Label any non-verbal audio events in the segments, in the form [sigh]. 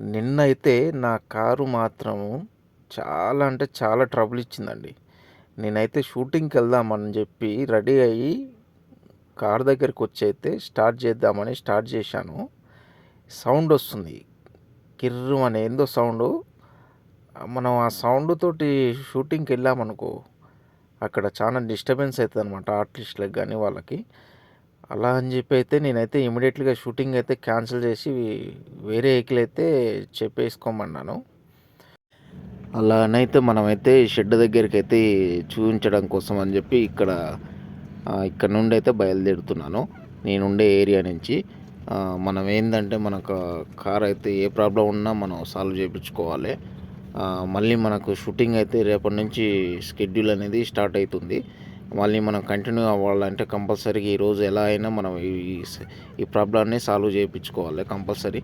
నిన్నైతే నా కారు మాత్రము చాలా అంటే చాలా ట్రబుల్ ఇచ్చిందండి నేనైతే షూటింగ్కి వెళ్దామని చెప్పి రెడీ అయ్యి కార్ దగ్గరికి వచ్చి అయితే స్టార్ట్ చేద్దామని స్టార్ట్ చేశాను. సౌండ్ వస్తుంది. కిర్రు అని ఏందో సౌండ్. మనం ఆ సౌండ్ తోటి షూటింగ్కి వెళ్ళామనుకో అక్కడ చాలా డిస్టర్బెన్స్ అవుతుంది అనమాట ఆర్టిస్టులకు కానీ వాళ్ళకి. అలా అని చెప్పి అయితే నేనైతే ఇమీడియట్గా షూటింగ్ అయితే క్యాన్సిల్ చేసి వేరే వెహికల్ అయితే చెప్పేసుకోమన్నాను. అలానైతే మనమైతే షెడ్ దగ్గరికి అయితే చూపించడం కోసం అని చెప్పి ఇక్కడ ఇక్కడ నుండి అయితే బయలుదేరుతున్నాను. నేనుండే ఏరియా నుంచి. మనం ఏంటంటే మనకు కార్ అయితే ఏ ప్రాబ్లం ఉన్నా మనం సాల్వ్ చేయించుకోవాలి మళ్ళీ మనకు షూటింగ్ అయితే రేపటి నుంచి షెడ్యూల్ అనేది స్టార్ట్ అవుతుంది. వాళ్ళని మనం కంటిన్యూ అవ్వాలంటే కంపల్సరీగా ఈరోజు ఎలా అయినా మనం ఈ ఈ ప్రాబ్లమ్ని సాల్వ్ చేయించుకోవాలి కంపల్సరీ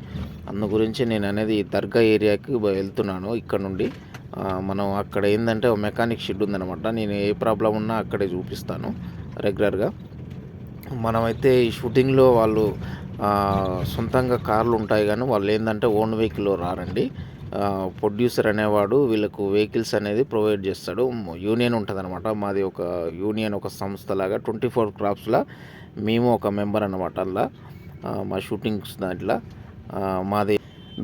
అందు గురించి నేను అనేది దర్గా ఏరియాకి వెళ్తున్నాను ఇక్కడ నుండి. మనం అక్కడ ఏంటంటే ఒక మెకానిక్ షెడ్ ఉందన్నమాట. నేను ఏ ప్రాబ్లం ఉన్నా అక్కడే చూపిస్తాను రెగ్యులర్గా మనమైతే ఈ షూటింగ్లో వాళ్ళు సొంతంగా కార్లు ఉంటాయి కానీ వాళ్ళు ఏంటంటే ఓన్ వెహికల్లో రారండి. ప్రొడ్యూసర్ అనేవాడు వీళ్ళకు వెహికల్స్ అనేది ప్రొవైడ్ చేస్తాడు. యూనియన్ ఉంటుందన్నమాట. మాది ఒక యూనియన్ ఒక సంస్థలాగా ట్వంటీ ఫోర్ క్రాప్స్లో మేము ఒక మెంబర్ అనమాట అందులో. మా షూటింగ్స్ దాంట్లో. మాది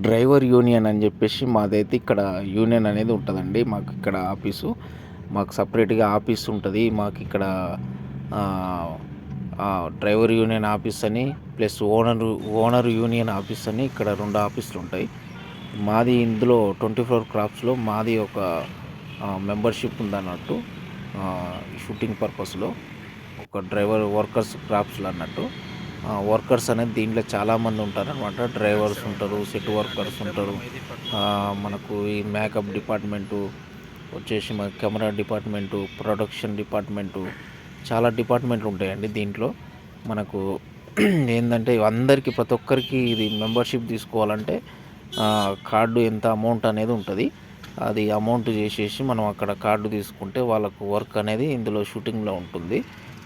డ్రైవర్ యూనియన్ అని చెప్పేసి మాదైతే ఇక్కడ యూనియన్ అనేది ఉంటుందండి. మాకు ఇక్కడ ఆఫీసు. మాకు సపరేట్గా ఆఫీస్ ఉంటుంది. మాకు ఇక్కడ డ్రైవర్ యూనియన్ ఆఫీస్ అని plus owner owner union office అని ఇక్కడ రెండు ఆఫీసులు ఉంటాయి. మాది ఇందులో ట్వంటీ ఫోర్ క్రాప్స్లో మాది ఒక మెంబర్షిప్ ఉందన్నట్టు షూటింగ్ పర్పస్లో. ఒక డ్రైవర్ వర్కర్స్ క్రాప్స్లో అన్నట్టు. వర్కర్స్ అనేది దీంట్లో చాలామంది ఉంటారనమాట డ్రైవర్స్ ఉంటారు సెట్ వర్కర్స్ ఉంటారు. మనకు ఈ మేకప్ డిపార్ట్మెంటు వచ్చేసి మన కెమెరా డిపార్ట్మెంటు ప్రొడక్షన్ డిపార్ట్మెంటు చాలా డిపార్ట్మెంట్లు ఉంటాయండి దీంట్లో. మనకు [clears throat] ఏంటంటే అందరికీ ప్రతి ఒక్కరికి ఇది మెంబర్షిప్ తీసుకోవాలంటే కార్డు ఎంత అమౌంట్ అనేది ఉంటుంది. అది అమౌంట్ చేసేసి మనం అక్కడ కార్డు తీసుకుంటే వాళ్ళకు వర్క్ అనేది ఇందులో షూటింగ్లో ఉంటుంది.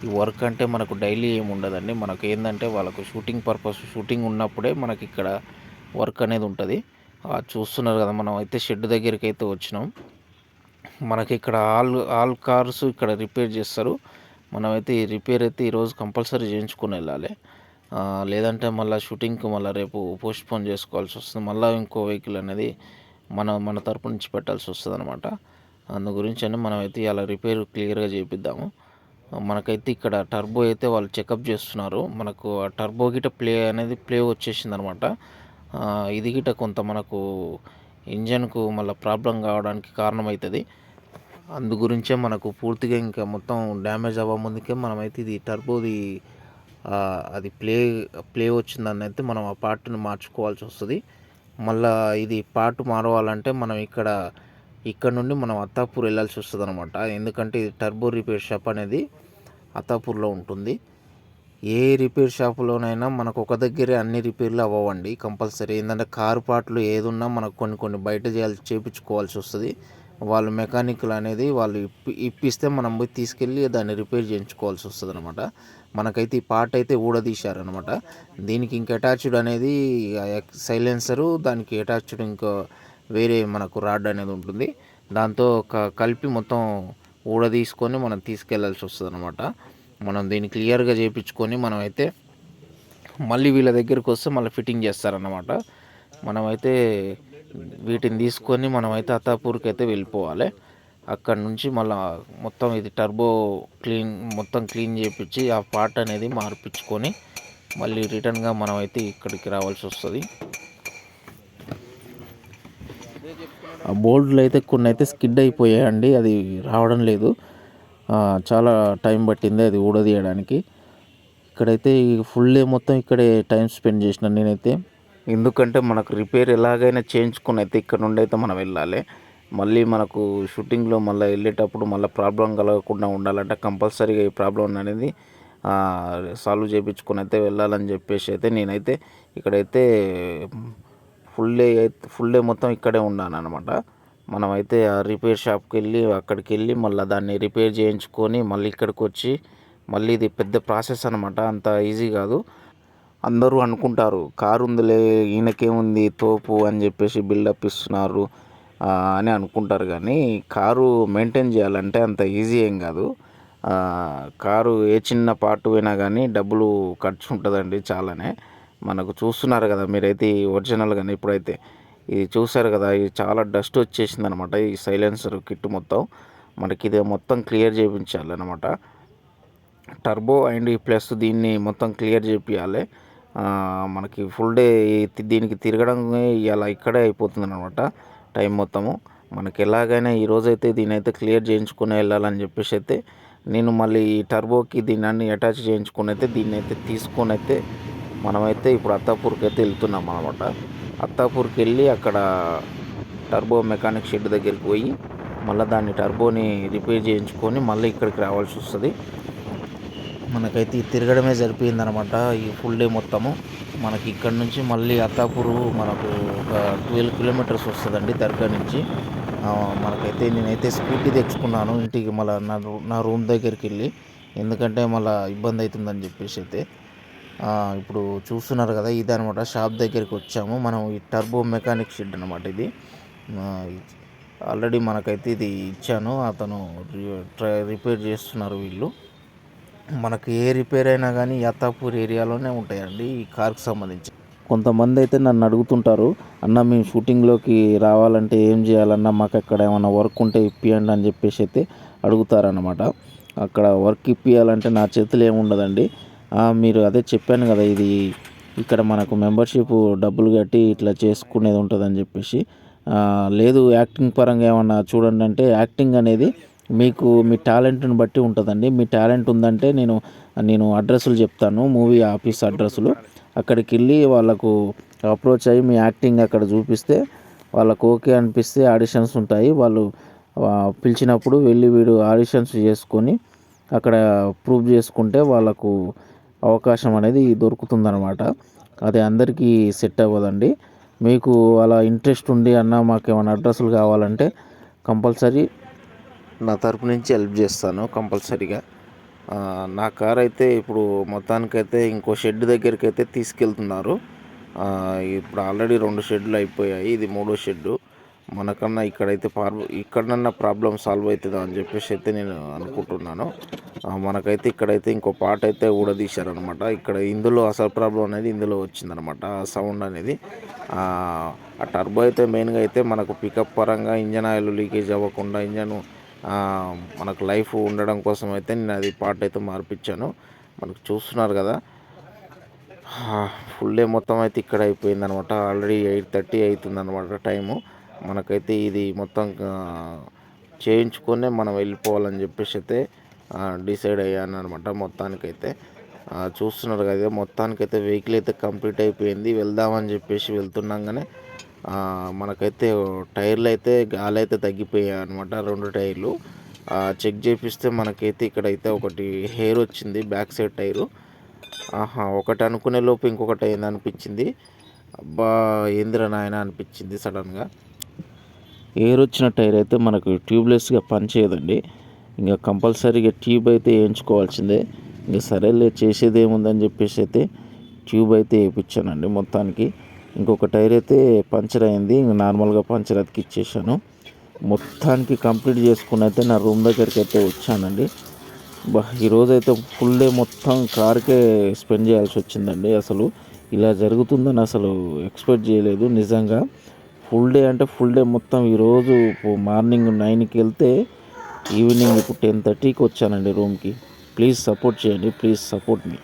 ఈ వర్క్ అంటే మనకు డైలీ ఏమి ఉండదండి. మనకు ఏంటంటే వాళ్ళకు షూటింగ్ పర్పస్ షూటింగ్ ఉన్నప్పుడే మనకి ఇక్కడ వర్క్ అనేది ఉంటుంది. చూస్తున్నారు కదా మనం అయితే షెడ్ దగ్గరికి అయితే వచ్చినాం. మనకి ఇక్కడ ఆల్ ఆల్ కార్స్ ఇక్కడ రిపేర్ చేస్తారు. మనమైతే ఈ రిపేర్ అయితే ఈరోజు కంపల్సరీ చేయించుకొని వెళ్ళాలి. లేదంటే మళ్ళీ షూటింగ్కి మళ్ళీ రేపు పోస్ట్పోన్ చేసుకోవాల్సి వస్తుంది. మళ్ళీ ఇంకో వెహికల్ అనేది మన మన తరపు నుంచి పెట్టాల్సి వస్తుంది అనమాట అందు గురించి అని మనమైతే ఇలా రిపేర్ క్లియర్గా చేపిద్దాము. మనకైతే ఇక్కడ టర్బో అయితే వాళ్ళు చెకప్ చేస్తున్నారు. మనకు ఆ టర్బో గిట ప్లే అనేది ప్లే వచ్చేసింది అనమాట ఇది గిట కొంత మనకు ఇంజన్కు మళ్ళీ ప్రాబ్లం కావడానికి కారణమవుతుంది అందు గురించే మనకు పూర్తిగా ఇంకా మొత్తం డ్యామేజ్ అవ్వ ముందుకే మనమైతే ఇది టర్బోది అది ప్లే ప్లే వచ్చిందని అయితే మనం ఆ పార్ట్ని మార్చుకోవాల్సి వస్తుంది. మళ్ళా ఇది పార్ట్ మారవాలంటే మనం ఇక్కడ ఇక్కడ నుండి మనం అత్తాపూర్ వెళ్ళాల్సి వస్తుంది అనమాట ఎందుకంటే ఇది టర్బో రిపేర్ షాప్ అనేది అత్తాపూర్లో ఉంటుంది. ఏ రిపేర్ షాపులోనైనా మనకు ఒక దగ్గరే అన్ని రిపేర్లు అవ్వండి కంపల్సరీ. ఏంటంటే కారు పార్ట్లు ఏదున్నా మనకు కొన్ని కొన్ని బయట చేయాలి చేయించుకోవాల్సి వస్తుంది. వాళ్ళు మెకానిక్లు అనేది వాళ్ళు ఇప్పి ఇప్పిస్తే మనం పోయి తీసుకెళ్ళి దాన్ని రిపేర్ చేయించుకోవాల్సి వస్తుంది అనమాట మనకైతే ఈ పార్ట్ అయితే ఊడదీశారనమాట దీనికి ఇంక అటాచ్డ్ అనేది సైలెన్సరు దానికి అటాచ్డ్ ఇంకో వేరే మనకు రాడ్ అనేది ఉంటుంది. దాంతో ఒక కలిపి మొత్తం ఊడదీసుకొని మనం తీసుకెళ్ళాల్సి వస్తుంది అనమాట మనం దీన్ని క్లియర్గా చేయించుకొని మనం అయితే మళ్ళీ వీళ్ళ దగ్గరికి వస్తే మళ్ళీ ఫిట్టింగ్ చేస్తారన్నమాట. మనమైతే వీటిని తీసుకొని మనమైతే అత్తాపూర్కి అయితే వెళ్ళిపోవాలి. అక్కడ నుంచి మళ్ళీ మొత్తం ఇది టర్బో క్లీన్ మొత్తం క్లీన్ చేయించి ఆ పార్ట్ అనేది మార్పించుకొని మళ్ళీ రిటర్న్గా మనమైతే ఇక్కడికి రావాల్సి వస్తుంది. ఆ బోల్డ్లు అయితే కొన్ని అయితే స్కిడ్ అయిపోయాయండి అది రావడం లేదు. చాలా టైం పట్టింది అది ఊడదీయడానికి. ఇక్కడైతే ఫుల్ డే మొత్తం ఇక్కడే టైం స్పెండ్ చేసిన నేనైతే. ఎందుకంటే మనకు రిపేర్ ఎలాగైనా చేయించుకుని అయితే ఇక్కడ నుండి అయితే మనం వెళ్ళాలి. మళ్ళీ మనకు షూటింగ్లో మళ్ళీ వెళ్ళేటప్పుడు మళ్ళీ ప్రాబ్లం కలగకుండా ఉండాలంటే కంపల్సరీగా ఈ ప్రాబ్లం అనేది సాల్వ్ చేయించుకొని అయితే వెళ్ళాలని చెప్పేసి అయితే నేనైతే ఇక్కడైతే ఫుల్ డే అయితే ఫుల్ డే మొత్తం ఇక్కడే ఉన్నాను అనమాట మనమైతే ఆ రిపేర్ షాప్కి వెళ్ళి అక్కడికి వెళ్ళి మళ్ళీ దాన్ని రిపేర్ చేయించుకొని మళ్ళీ ఇక్కడికి వచ్చి మళ్ళీ ఇది పెద్ద ప్రాసెస్ అనమాట అంత ఈజీ కాదు. అందరూ అనుకుంటారు కారు ఉందిలే ఈయనకేముంది తోపు అని చెప్పేసి బిల్డప్ ఇస్తున్నారు. అని అనుకుంటారు కానీ కారు మెయింటైన్ చేయాలంటే అంత ఈజీ ఏం కాదు. కారు ఏ చిన్న పార్ట్ పోయినా కానీ డబ్బులు ఖర్చు ఉంటుందండి చాలానే. మనకు చూస్తున్నారు కదా మీరైతే ఈ ఒరిజినల్ కానీ ఇప్పుడైతే. ఇది చూసారు కదా ఇది చాలా డస్ట్ వచ్చేసింది అనమాట ఈ సైలెన్సర్ కిట్ మొత్తం. మనకి ఇది మొత్తం క్లియర్ చేయించాలన్నమాట టర్బో అండ్ ఈ ప్లస్ దీన్ని మొత్తం క్లియర్ చేపించాలి మనకి ఫుల్ డే దీనికి తిరగడం ఇలా ఇక్కడే అయిపోతుంది అనమాట టైం మొత్తము. మనకి ఎలాగైనా ఈరోజైతే దీనైతే దీని అయితే క్లియర్ చేయించుకుని వెళ్ళాలని చెప్పేసి అయితే నేను మళ్ళీ ఈ టర్బోకి దీన్ని అన్ని అటాచ్ చేయించుకుని అయితే దీన్ని అయితే తీసుకొని అయితే మనమైతే ఇప్పుడు అత్తాపూర్కి అయితే వెళ్తున్నాం అనమాట అత్తాపూర్కి వెళ్ళి అక్కడ టర్బో మెకానిక్ షెడ్ దగ్గరికి పోయి మళ్ళీ దాన్ని టర్బోని రిపేర్ చేయించుకొని మళ్ళీ ఇక్కడికి రావాల్సి వస్తుంది. మనకైతే తిరగడమే సరిపోయిందనమాట ఈ ఫుల్ డే మొత్తము. మనకి ఇక్కడ నుంచి మళ్ళీ అత్తాపూరు మనకు ఒక ట్వెల్వ్ కిలోమీటర్స్ వస్తుందండి దర్గా నుంచి. మనకైతే నేనైతే స్కూటీ తెచ్చుకున్నాను ఇంటికి మళ్ళీ నా నా రూమ్ దగ్గరికి వెళ్ళి. ఎందుకంటే మళ్ళీ ఇబ్బంది అవుతుందని చెప్పేసి అయితే. ఇప్పుడు చూస్తున్నారు కదా ఇది అనమాట షాప్ దగ్గరికి వచ్చాము. మనం ఈ టర్బో మెకానిక్ షెడ్ అనమాట ఇది. ఆల్రెడీ మనకైతే ఇది ఇచ్చాను. అతను రి- ట్రై- రిపేర్ చేస్తున్నారు వీళ్ళు. మనకు ఏ రిపేర్ అయినా కానీ యత్తాపూర్ ఏరియాలోనే ఉంటాయండి ఈ కార్కి సంబంధించి. కొంతమంది అయితే నన్ను అడుగుతుంటారు అన్న మేము షూటింగ్లోకి రావాలంటే ఏం చేయాలన్నా మాకు అక్కడ ఏమైనా వర్క్ ఉంటే ఇప్పియండి అని చెప్పేసి అయితే అడుగుతారనమాట అక్కడ వర్క్ ఇప్పియాలంటే నా చేతులు ఏముండదండి మీరు అదే చెప్పాను కదా ఇది ఇక్కడ మనకు మెంబర్షిప్ డబ్బులు కట్టి ఇట్లా చేసుకునేది ఉంటుందని చెప్పేసి. లేదు యాక్టింగ్ పరంగా ఏమన్నా చూడండి అంటే యాక్టింగ్ అనేది మీకు మీ టాలెంట్ని బట్టి ఉంటుందండి. మీ టాలెంట్ ఉందంటే నేను నేను అడ్రస్లు చెప్తాను మూవీ ఆఫీస్ అడ్రస్లు. అక్కడికి వెళ్ళి వాళ్ళకు అప్రోచ్ అయ్యి మీ యాక్టింగ్ అక్కడ చూపిస్తే వాళ్ళకు ఓకే అనిపిస్తే ఆడిషన్స్ ఉంటాయి. వాళ్ళు పిలిచినప్పుడు వెళ్ళి వీడు ఆడిషన్స్ చేసుకొని అక్కడ ప్రూవ్ చేసుకుంటే వాళ్ళకు అవకాశం అనేది దొరుకుతుందనమాట అది అందరికీ సెట్ అవ్వదండి. మీకు అలా ఇంట్రెస్ట్ ఉండి అన్న మాకు ఏమైనా అడ్రస్లు కావాలంటే కంపల్సరీ నా తరపు నుంచి హెల్ప్ చేస్తాను కంపల్సరీగా. నా కార్ అయితే ఇప్పుడు మొత్తానికైతే ఇంకో షెడ్ దగ్గరికి అయితే తీసుకెళ్తున్నారు ఇప్పుడు ఆల్రెడీ రెండు షెడ్లు అయిపోయాయి ఇది మూడో షెడ్డు. మనకన్నా ఇక్కడైతే పార్ ఇక్కడన్నా ప్రాబ్లం సాల్వ్ అవుతుందా అని చెప్పేసి అయితే నేను అనుకుంటున్నాను. మనకైతే ఇక్కడైతే ఇంకో పార్ట్ అయితే ఊడదీశారనమాట ఇక్కడ ఇందులో అసలు ప్రాబ్లం అనేది ఇందులో వచ్చిందనమాట ఆ సౌండ్ అనేది. ఆ ఆ టర్బో అయితే మెయిన్గా అయితే మనకు పికప్ పరంగా ఇంజన్ ఆయిల్ లీకేజ్ అవ్వకుండా ఇంజన్ మనకు లైఫ్ ఉండడం కోసం అయితే నేను అది పార్ట్ అయితే మార్పించాను మనకు చూస్తున్నారు కదా. ఫుల్ డే మొత్తం అయితే ఇక్కడ అయిపోయింది అనమాట ఆల్రెడీ ఎయిట్ థర్టీ అవుతుంది అనమాట టైము. మనకైతే ఇది మొత్తం చేయించుకునే మనం వెళ్ళిపోవాలని చెప్పేసి అయితే డిసైడ్ అయ్యాను అనమాట మొత్తానికైతే చూస్తున్నారు కదా మొత్తానికైతే వెహికల్ అయితే కంప్లీట్ అయిపోయింది. వెళ్దామని చెప్పేసి వెళ్తున్నాగానే మనకైతే టైర్లు అయితే గాలి అయితే తగ్గిపోయాయి అనమాట రెండు టైర్లు. చెక్ చేపిస్తే మనకైతే ఇక్కడైతే ఒకటి హెయిర్ వచ్చింది బ్యాక్ సైడ్ టైరు. ఆహా ఒకటి అనుకునే లోపు ఇంకొకటి అయింది అనిపించింది. అబ్బా ఏందిరా నాయన అనిపించింది సడన్గా. ఎయిర్ వచ్చిన టైర్ అయితే మనకు ట్యూబ్లెస్గా పనిచేయదండి. ఇంకా కంపల్సరీగా ట్యూబ్ అయితే వేయించుకోవాల్సిందే. ఇంకా సరేలే చేసేది ఏముందని చెప్పేసి అయితే ట్యూబ్ అయితే వేయించానండి మొత్తానికి. ఇంకొక టైర్ అయితే పంచర్ అయింది. నార్మల్గా పంచర్ అతికిచ్చేసాను. మొత్తానికి కంప్లీట్ చేసుకుని అయితే నా రూమ్ దగ్గరికి అయితే వచ్చానండి. బా ఈరోజు అయితే ఫుల్ డే మొత్తం కార్కే స్పెండ్ చేయాల్సి వచ్చిందండి అసలు. ఇలా జరుగుతుందని అసలు ఎక్స్పెక్ట్ చేయలేదు. నిజంగా ఫుల్ డే అంటే ఫుల్ డే మొత్తం ఈరోజు మార్నింగ్ నైన్కి వెళ్తే ఈవినింగ్ ఇప్పుడు టెన్ థర్టీకి వచ్చానండి రూమ్కి. ప్లీజ్ సపోర్ట్ చేయండి. Please support me.